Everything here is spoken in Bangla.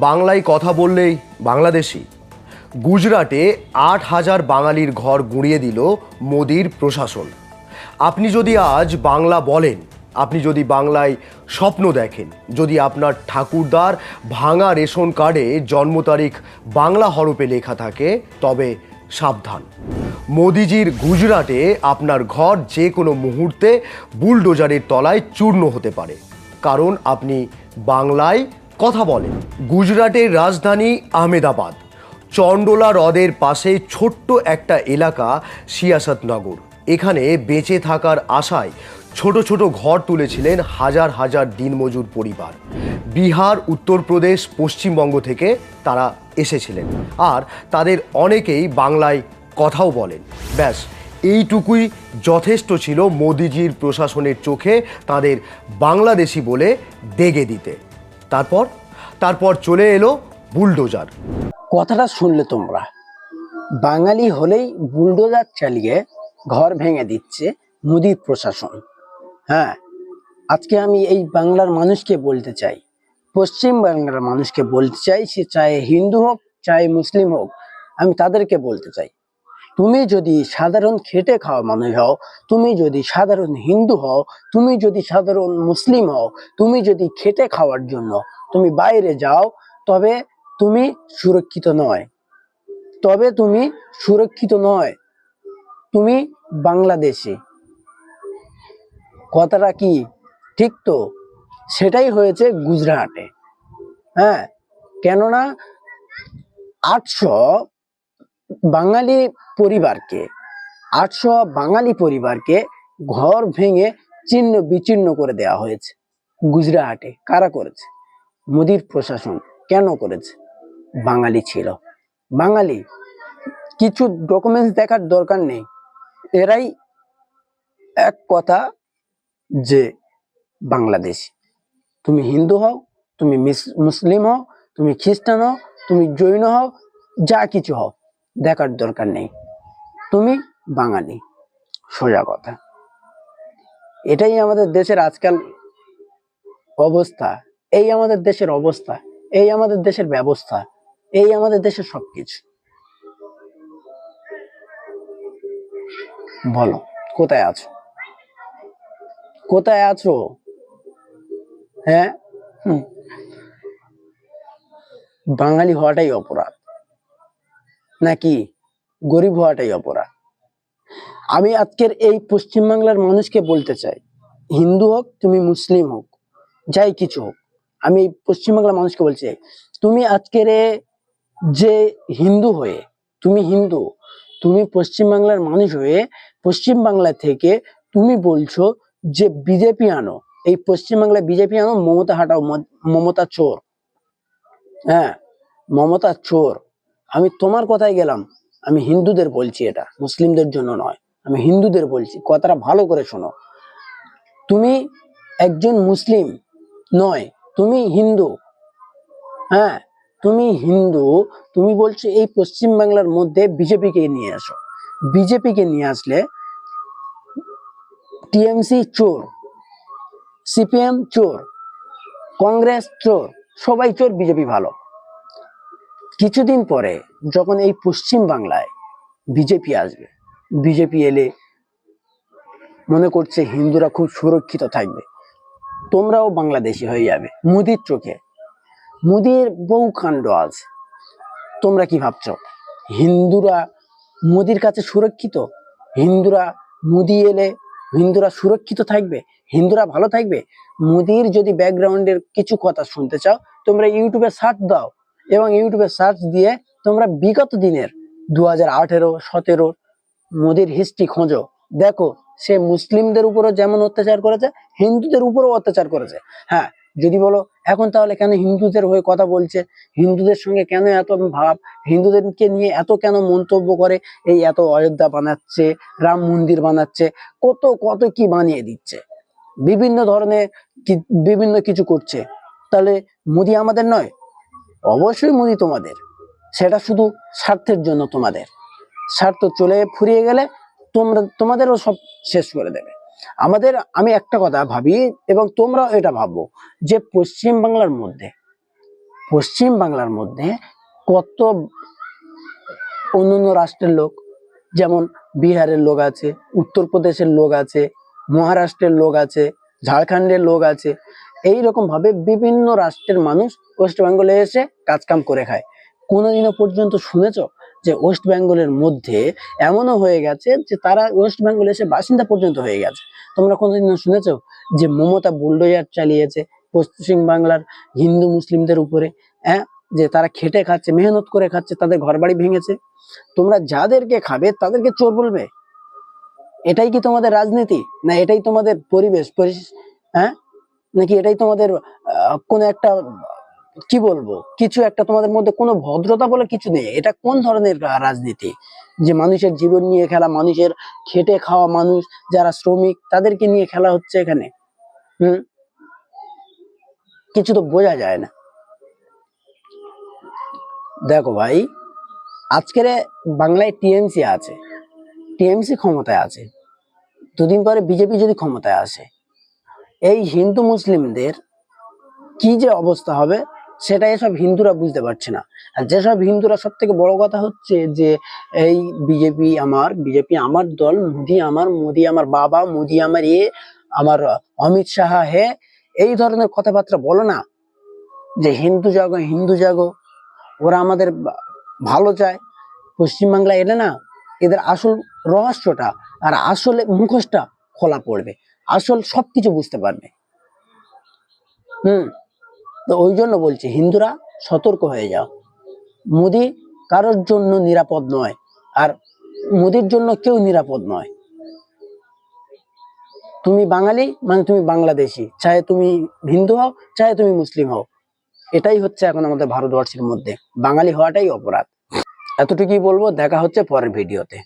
বাংলায় কথা বললেই বাংলাদেশি। গুজরাটে আট হাজার বাঙালির ঘর গুঁড়িয়ে দিল মোদির প্রশাসন। আপনি যদি আজ বাংলা বলেন, আপনি যদি বাংলায় স্বপ্ন দেখেন, যদি আপনার ঠাকুরদার ভাঙা রেশন কার্ডে জন্ম তারিখ বাংলা হরপে লেখা থাকে, তবে সাবধান। মোদিজির গুজরাটে আপনার ঘর যে কোনো মুহূর্তে বুলডোজারের তলায় চূর্ণ হতে পারে। কারণ আপনি বাংলায় কথা বলেন গুজরাটের রাজধানী আহমেদাবাদ চন্ডোলা হ্রদের পাশে ছোট্ট একটা এলাকা, সিয়াসতনগর। এখানে বেঁচে থাকার আশায় ছোট ছোট ঘর তুলেছিলেন হাজার হাজার দিনমজুর পরিবার। বিহার, উত্তরপ্রদেশ, পশ্চিমবঙ্গ থেকে তারা এসেছিলেন। আর তাদের অনেকেই বাংলায় কথাও বলেন। ব্যাস, এইটুকুই যথেষ্ট ছিল মোদিজির প্রশাসনের চোখে তাদের বাংলাদেশি বলে দেগে দিতে। তারপর তারপর চলে এলো বুলডোজার। কথাটা শুনলে তোমরা। বাঙালি হলেই বুলডোজার চালিয়ে ঘর ভেঙে দিচ্ছে মোদির প্রশাসন। হ্যাঁ আজকে আমি এই বাংলার মানুষকে বলতে চাই। পশ্চিম বাংলার মানুষকে বলতে চাই, সে চাहे হিন্দু হোক চাहे মুসলিম হোক, আমি তাদেরকে বলতে চাই। তুমি যদি সাধারণ খেটে খাওয়া মানুষ হও, তুমি যদি সাধারণ হিন্দু হও, তুমি যদি সাধারণ মুসলিম হও, তুমি যদি খেটে খাওয়ার জন্য তুমি বাইরে যাও, তবে তুমি সুরক্ষিত নয়। তবে তুমি সুরক্ষিত নয়। তুমি বাংলাদেশে। কথাটা কি ঠিক তো? সেটাই হয়েছে গুজরাটে। হ্যাঁ কেননা আটশো বাঙালি পরিবারকে আটশো বাঙালি পরিবারকে ঘর ভেঙে চিহ্ন বিচ্ছিন্ন করে দেওয়া হয়েছে। গুজরাটে কারা করেছে? মোদির প্রশাসন কেন করেছে? বাঙালি ছিল। বাঙালি, কিছু ডকুমেন্টস দেখার দরকার নেই। এরাই এক কথা যে বাংলাদেশি। তুমি হিন্দু হও, তুমি মিস- মুসলিম হও, তুমি খ্রিস্টান হও, তুমি জৈন হও, যা কিছু হও, দেখার দরকার নেই। তুমি বাঙালি। সোজা কথা। এটাই আমাদের দেশের আজকাল অবস্থা। এই আমাদের দেশের অবস্থা। এই আমাদের দেশের ব্যবস্থা। এই আমাদের দেশের সবকিছু। বলো, কোথায় আছো? কোথায় আছো? হ্যাঁ। বাঙালি হওয়াটাই অপরাধ। নাকি? গরিব হওয়াটাই অপরাধ। আমি আজকের এই পশ্চিমবাংলার মানুষকে বলতে চাই, হিন্দু হোক, তুমি মুসলিম হোক, যাই কিছু হোক, আমি পশ্চিমবাংলার মানুষকে বলছি, তুমি আজকের যে হিন্দু হয়ে, তুমি হিন্দু, তুমি পশ্চিমবাংলার মানুষ হয়ে, পশ্চিমবাংলা থেকে তুমি বলছো যে বিজেপি আনো, এই পশ্চিমবাংলায় বিজেপি আনো, মমতা হাটাও মমতা চোর। হ্যাঁ মমতা চোর। আমি তোমার কথায় গেলাম আমি হিন্দুদের বলছি এটা, মুসলিমদের জন্য নয়। আমি হিন্দুদের বলছি, কথাটা ভালো করে শোনো। তুমি একজন মুসলিম নয়, তুমি হিন্দু। হ্যাঁ তুমি হিন্দু, তুমি বলছো এই পশ্চিম বাংলার মধ্যে বিজেপিকে নিয়ে আসো। বিজেপিকে নিয়ে আসলে টিএমসি চোর, সিপিএম চোর, কংগ্রেস চোর, সবাই চোর, বিজেপি ভালো। কিছুদিন পরে যখন এই পশ্চিম বাংলায় বিজেপি আসবে, বিজেপি এলে মনে করছে হিন্দুরা খুব সুরক্ষিত থাকবে। তোমরাও বাংলাদেশি হয়ে যাবে। মুদির চোখে, মুদির বহু কাণ্ড আছে। তোমরা কি ভাবছ? হিন্দুরা মোদির কাছে সুরক্ষিত? হিন্দুরা মুদি এলে হিন্দুরা সুরক্ষিত থাকবে? হিন্দুরা ভালো থাকবে? মোদির যদি ব্যাকগ্রাউন্ডের কিছু কথা শুনতে চাও, তোমরা ইউটিউবে সার্চ দাও। এবং ইউটিউবে সার্চ দিয়ে তোমরা বিগত দিনের দু হাজার আঠেরো, সতেরো মোদির হিস্ট্রি খোঁজো। দেখো, সে মুসলিমদের উপরও যেমন অত্যাচার করেছে, হিন্দুদের উপরও অত্যাচার করেছে। হ্যাঁ যদি বলো, এখন তাহলে কেন হিন্দুদের হয়ে কথা বলছে? হিন্দুদের সঙ্গে কেন এত ভাব? হিন্দুদেরকে নিয়ে এত কেন মন্তব্য করে? এই এত অযোধ্যা বানাচ্ছে, রাম মন্দির বানাচ্ছে, কত কত কি বানিয়ে দিচ্ছে? বিভিন্ন ধরনের বিভিন্ন কিছু করছে। তাহলে মোদি আমাদের নয় অবশ্যই মোদি তোমাদের। সেটা শুধু স্বার্থের জন্য তোমাদের। স্বার্থ চলে ফুরিয়ে গেলে তোমরা, তোমাদেরও সব শেষ করে দেবে। আমাদের, আমি একটা কথা ভাবি এবং তোমরাও এটা ভাববো যে পশ্চিম বাংলার মধ্যে, পশ্চিম বাংলার মধ্যে কত অন্যান্য রাষ্ট্রের লোক, যেমন বিহারের লোক আছে, উত্তরপ্রদেশের লোক আছে, মহারাষ্ট্রের লোক আছে, ঝাড়খণ্ডের লোক আছে এই রকম ভাবে বিভিন্ন রাষ্ট্রের মানুষ ওয়েস্ট বেঙ্গলে এসে কাজকাম করে খায়। কোনোদিনও পর্যন্ত শুনেছ যে ওয়েস্ট বেঙ্গলের মধ্যে এমনও হয়ে গেছে যে তারা ওয়েস্ট বেঙ্গলে এসে বাসিন্দা পর্যন্ত হয়ে গেছে? তোমরা কোনোদিনও শুনেছ যে মমতা বুলডোজার চালিয়েছে পশ্চিম বাংলার হিন্দু মুসলিমদের উপরে? হ্যাঁ যে তারা খেটে খাচ্ছে, মেহনত করে খাচ্ছে, তাদের ঘর বাড়ি ভেঙেছে? তোমরা যাদেরকে খাবে তাদেরকে চোর বলবে? এটাই কি তোমাদের রাজনীতি? না এটাই তোমাদের পরিবেশ? হ্যাঁ নাকি এটাই তোমাদের কোনো একটা, কি বলব, কিছু একটা তোমাদের মধ্যে কোনো ভদ্রতা বলে কিছু নেই। এটা কোন ধরনের রাজনীতি? যে মানুষের জীবন নিয়ে খেলা, মানুষের খেটে খাওয়া মানুষ, যারা শ্রমিক, তাদেরকে নিয়ে খেলা হচ্ছে এখানে? হুম? কিছু তো বোঝা যায় না। দেখো ভাই, আজকের বাংলায় টিএমসি আছে। টিএমসি ক্ষমতায় আছে। দুদিন পরে বিজেপি যদি ক্ষমতায় আসে এই হিন্দু মুসলিমদের কি যে অবস্থা হবে, সেটা এসব হিন্দুরা বুঝতে পারছে না। আর যেসব হিন্দুরা সব থেকে বড় কথা হচ্ছে যে, এই বিজেপি আমার বিজেপি আমার দল, মোদি আমার মোদি আমার বাবা, মোদি আমার এ, আমার অমিত শাহ হে, এই ধরনের কথাবার্তা বলো না যে হিন্দু জাগো হিন্দু জাগো, ওরা আমাদের ভালো চায়। পশ্চিমবাংলা এলে না, এদের আসল রহস্যটা আর আসলে মুখোশটা খোলা পড়বে। আসল সবকিছু বুঝতে পারবে। হুম? তো ওই জন্য বলছি, হিন্দুরা সতর্ক হয়ে যাও। মোদি কারোর জন্য নিরাপদ নয়, আর মোদির জন্য কেউ নিরাপদ নয়। তুমি বাঙালি মানে তুমি বাংলাদেশি, চাহে তুমি হিন্দু হও, চাহে তুমি মুসলিম হও। এটাই হচ্ছে এখন আমাদের ভারতবর্ষের মধ্যে। বাঙালি হওয়াটাই অপরাধ। এতটুকুই বলব, দেখা হচ্ছে পরের ভিডিওতে।